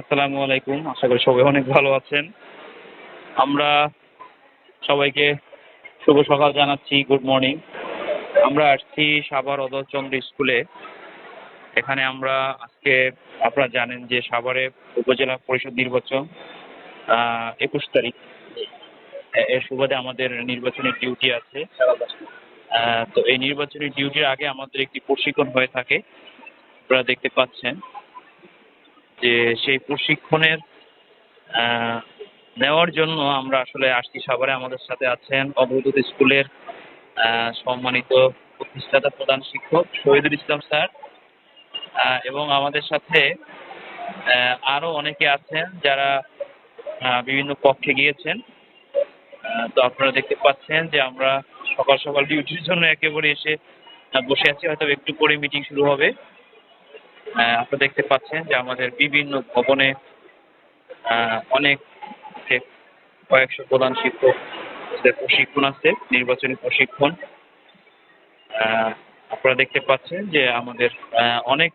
আসসালামু আলাইকুম। আশা করি সবাই অনেক ভালো আছেন। আমরা সবাইকে শুভ সকাল জানাচ্ছি, গুড মর্নিং। আমরা আসছি স্কুলে। এখানে আমরা আজকে, আপনারা জানেন যে সাভারে উপজেলা পরিষদ নির্বাচন একুশ তারিখ। এর সুবাদে আমাদের নির্বাচনী ডিউটি আছে। তো এই নির্বাচনী ডিউটির আগে আমাদের একটি প্রশিক্ষণ হয়ে থাকে। আপনারা দেখতে পাচ্ছেন। যে সেই প্রশিক্ষণের নেওয়ার জন্য আমরা আসলে আসছি সাভারে আমাদের সাথে আছেন অগ্রদূত স্কুলের সম্মানিত প্রতিষ্ঠাতা প্রধান শিক্ষক শহীদুল ইসলাম স্যার এবং আমাদের সাথে আরও অনেকে আছেন যারা বিভিন্ন পক্ষে গিয়েছেন। তো আপনারা দেখতে পাচ্ছেন যে আমরা সকাল সকাল ডিউটির জন্য একেবারে এসে বসে আছি। হয়তো একটু পরে মিটিং শুরু হবে। আপনারা দেখতে পাচ্ছেন যে আমাদের বিভিন্ন ভবনে অনেক কয়েকশো প্রধান শিক্ষক প্রশিক্ষণ আছে, নির্বাচনী প্রশিক্ষণ। আপনারা দেখতে পাচ্ছেন যে আমাদের অনেক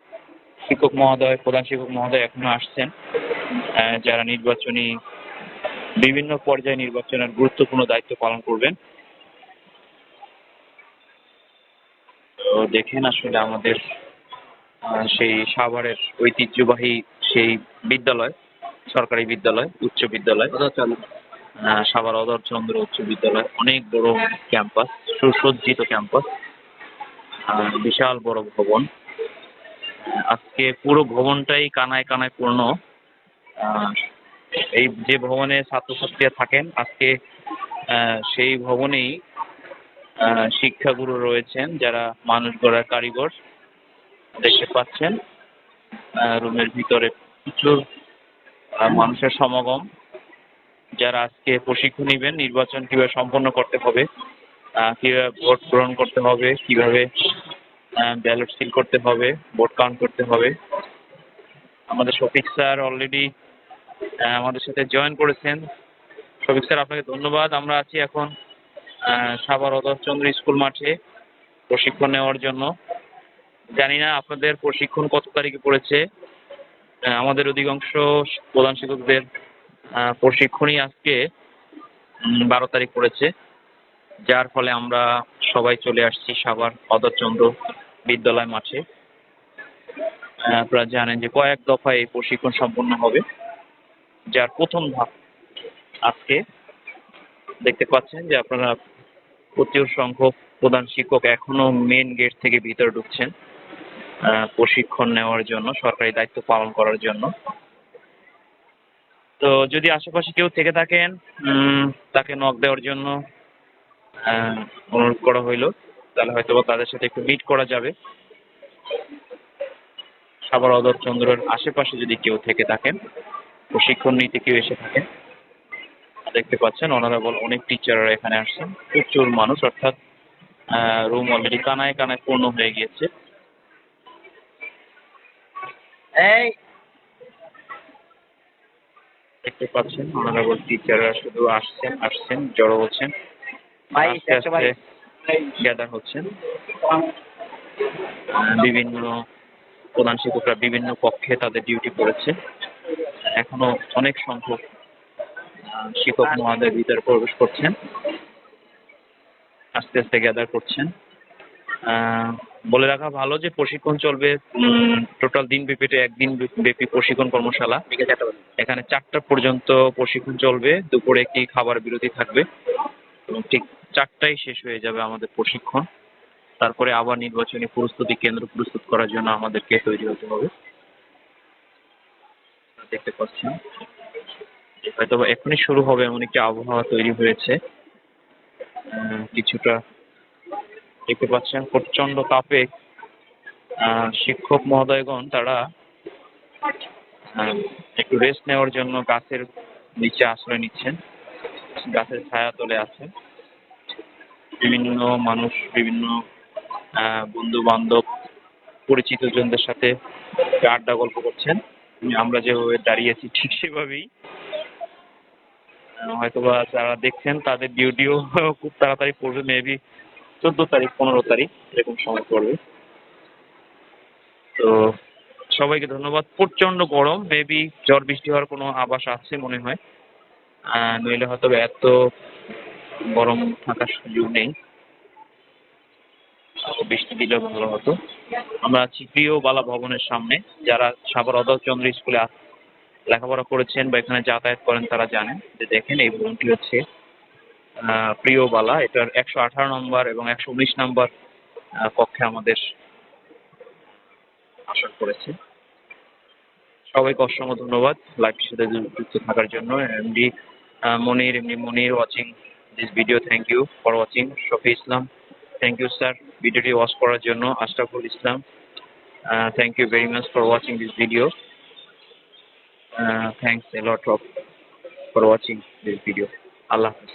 শিক্ষক মহোদয়, প্রধান শিক্ষক মহোদয় এখনও আসছেন। যারা নির্বাচনী, বিভিন্ন পর্যায়ে নির্বাচনের গুরুত্বপূর্ণ দায়িত্ব পালন করবেন। তো দেখেন আসলে আমাদের সেই সাভারের ঐতিহ্যবাহী সেই বিদ্যালয়, সরকারি বিদ্যালয়, উচ্চ বিদ্যালয় সাভার অদরচন্দ্র উচ্চ বিদ্যালয়, অনেক বড় ক্যাম্পাস, সুসজ্জিত ক্যাম্পাস বিশাল বড় ভবন। আজকে পুরো ভবনটাই কানায় কানায় পূর্ণ। এই যে ভবনে ছাত্রছাত্রীরা থাকেন, আজকে সেই ভবনেই শিক্ষাগুরু রয়েছেন যারা মানুষ গড়ার কারিগর। দেখতে পাচ্ছেন। রুমের ভিতরে প্রচুর মানুষের সমাগম। যারা আজকে প্রশিক্ষণ নেবেন, নির্বাচন কীভাবে সম্পন্ন করতে হবে কীভাবে ভোট গ্রহণ করতে হবে, কীভাবে ব্যালট সিল করতে হবে ভোট কাউন্ট করতে হবে। আমাদের শফিক স্যার অলরেডি আমাদের সাথে জয়েন করেছেন। শফিক স্যার, আপনাকে ধন্যবাদ। আমরা আছি এখন সাভার অদরচন্দ্র স্কুল মাঠে প্রশিক্ষণ নেওয়ার জন্য। জানি না আপনাদের প্রশিক্ষণ কত তারিখে পড়েছে। আমাদের অধিকাংশ প্রধান শিক্ষকদের প্রশিক্ষণই আজকে বারো তারিখ পড়েছে। যার ফলে আমরা সবাই চলে আসছি সাভার অদরচন্দ্র বিদ্যালয় মাঠে। আপনারা জানেন যে কয়েক দফায় এই প্রশিক্ষণ সম্পন্ন হবে, যার প্রথম ধাপ আজকে। দেখতে পাচ্ছেন যে আপনারা প্রচুর সংখ্যক প্রধান শিক্ষক এখনও মেন গেট থেকে ভিতরে ঢুকছেন। প্রশিক্ষণ নেওয়ার জন্য, সরকারি দায়িত্ব পালন করার জন্য। তো যদি আশেপাশে কেউ থেকে থাকেন তাকে নক দেওয়ার জন্য অনুরোধ করা হইল। তাহলে হয়তো তাদের সাথে একটু মিট করা যাবে। সাভার অদরচন্দ্রের আশেপাশে যদি কেউ থেকে থাকেন, প্রশিক্ষণ নিতে কেউ এসে থাকেন, দেখতে পাচ্ছেন অনারেবল অনেক টিচাররা এখানে আসছেন। প্রচুর মানুষ, অর্থাৎ রুম অলরেডি কানায় কানায় পূর্ণ হয়ে গিয়েছে। এই। দেখতে পাচ্ছেন অনারেবল টিচাররা শুধু আসছেন আসছেন জড়ো হচ্ছেন। ভাই আস্তে আস্তে গ্যাদার হচ্ছেন। বিভিন্ন প্রধান শিক্ষকরা বিভিন্ন কক্ষে তাদের ডিউটি করেছে। এখনও অনেক সংখ্যক শিক্ষক মহাদের ভিতরে প্রবেশ করছেন। আস্তে আস্তে গ্যাদার করছেন। আহ, বলে রাখা ভালো যে প্রশিক্ষণ চলবে। টোটাল দিন ব্যাপী এটা একদিন ব্যাপী প্রশিক্ষণ কর্মশালা। এখানে চারটা পর্যন্ত প্রশিক্ষণ চলবে। দুপুরে একটি খাবার বিরতি থাকবে। ঠিক চারটায় শেষ হয়ে যাবে আমাদের প্রশিক্ষণ। তারপরে আবার নির্বাচনী প্রস্তুতি কেন্দ্র প্রস্তুত করার জন্য আমাদেরকে তৈরি হতে হবে। দেখতে পাচ্ছেন। হয়তো এখনই শুরু হবে এমন একটি আবহাওয়া তৈরি হয়েছে। কিছুটা দেখতে পাচ্ছেন প্রচণ্ড তাপে শিক্ষক মহোদয়গণ তারা একটু রেস্ট নেওয়ার জন্য গাছের নিচে আশ্রয় নিচ্ছেন, গাছের ছায়া তলে আছেন। বিভিন্ন মানুষ, বিভিন্ন বন্ধু বান্ধব পরিচিত জনদের সাথে আড্ডা গল্প করছেন। আমরা যেভাবে দাঁড়িয়েছি ঠিক সেভাবেই। হয়তোবা যারা দেখছেন তাদের ডিউটিও খুব তাড়াতাড়ি পড়বে মেবি চোদ্দ তারিখ, পনেরো তারিখ এরকম সময় পড়বে। তো সবাইকে ধন্যবাদ। প্রচণ্ড গরম মেবি ঝড় বৃষ্টি হওয়ার কোনো আভাস আছে মনে হয়। নইলে হয়তো এত গরম থাকার সুযোগ নেই। বৃষ্টি দিলেও ভালো হতো। আমরা আছি প্রিয় বালা ভবনের সামনে। যারা সাভার অদল চন্দ্র স্কুলে লেখাপড়া করেছেন বা এখানে যাতায়াত করেন তারা জানেন যে দেখেন এই ভবনটি হচ্ছে প্রিয় বালা। এটার একশো আঠারো নম্বর এবং একশো উনিশ নম্বর কক্ষে আমাদের আসন করেছে। সবাইকে অসংখ্য ধন্যবাদ লাইভটির সাথে যুক্ত থাকার জন্য। এমডি মনির, এমনি Monir watching this video thank you for watching Shafi Islam thank you sir ভিডিওটি ওয়াচ করার জন্য। Ashraful Islam thank you very much for watching this video thanks a lot of for watching this video Allah Hafiz.